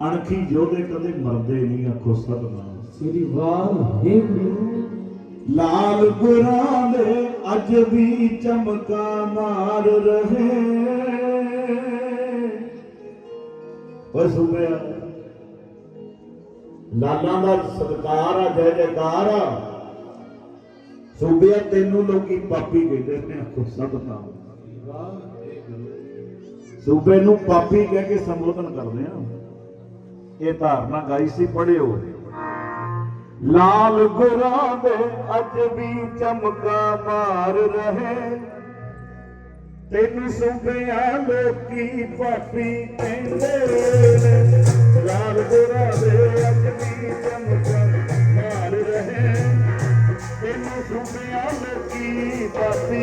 ਅਣਖੀ ਯੋਧੇ ਕਦੇ ਮਰਦੇ ਨਹੀਂ ਆਖੋ ਸਤਨਾਮ। ਸ੍ਰੀ ਵਾਹਿਗੁਰੂ ਲਾਲ ਗੁਰਾਂ ਦੇ ਅੱਜ ਵੀ ਚਮਕਾ ਮਾਰ ਰਹੇ। ਓਏ ਸੁਬਿਆ ਲਾਲਾਂ ਦਾ ਸਤਕਾਰ ਆ ਜੈ ਜੈਕਾਰ ਆ। ਸੁਬਿਆ ਤੈਨੂੰ ਲੋਕੀ ਪਾਪੀ ਕਹਿੰਦੇ ਨੇ ਆਖੋ ਸਤਨਾਮ। ਸੂਬੇ ਨੂੰ ਪਾਪੀ ਕਹਿ ਕੇ ਸੰਬੋਧਨ ਕਰਦੇ ਆ। ਇਹ ਧਾਰਨਾ ਗਾਈ ਸੀ ਪੜਿਓ ਲਾਲ ਗੁਰਾਂ ਦੇ ਅੱਜ ਵੀ ਚਮਕਾ ਮਾਰ ਰਹੇ। ਤੈਨੂੰ ਸੁਭਿਆ ਲੋਕੀ ਪਾਪੀ ਕਹਿੰਦੇ ਲਾਲ ਗੁਰਾਂ ਦੇ ਅੱਜ ਵੀ ਚਮਕਾ ਮਾਰ ਰਹੇ। ਤੈਨੂੰ ਸੁਭਿਆ ਲੋਕੀ ਪਾਪੀ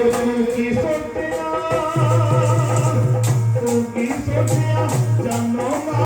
ਕੀ ਸੋਚਿਆ? ਤੂੰ ਕੀ ਸੋਚਿਆ? ਜਾਨੋ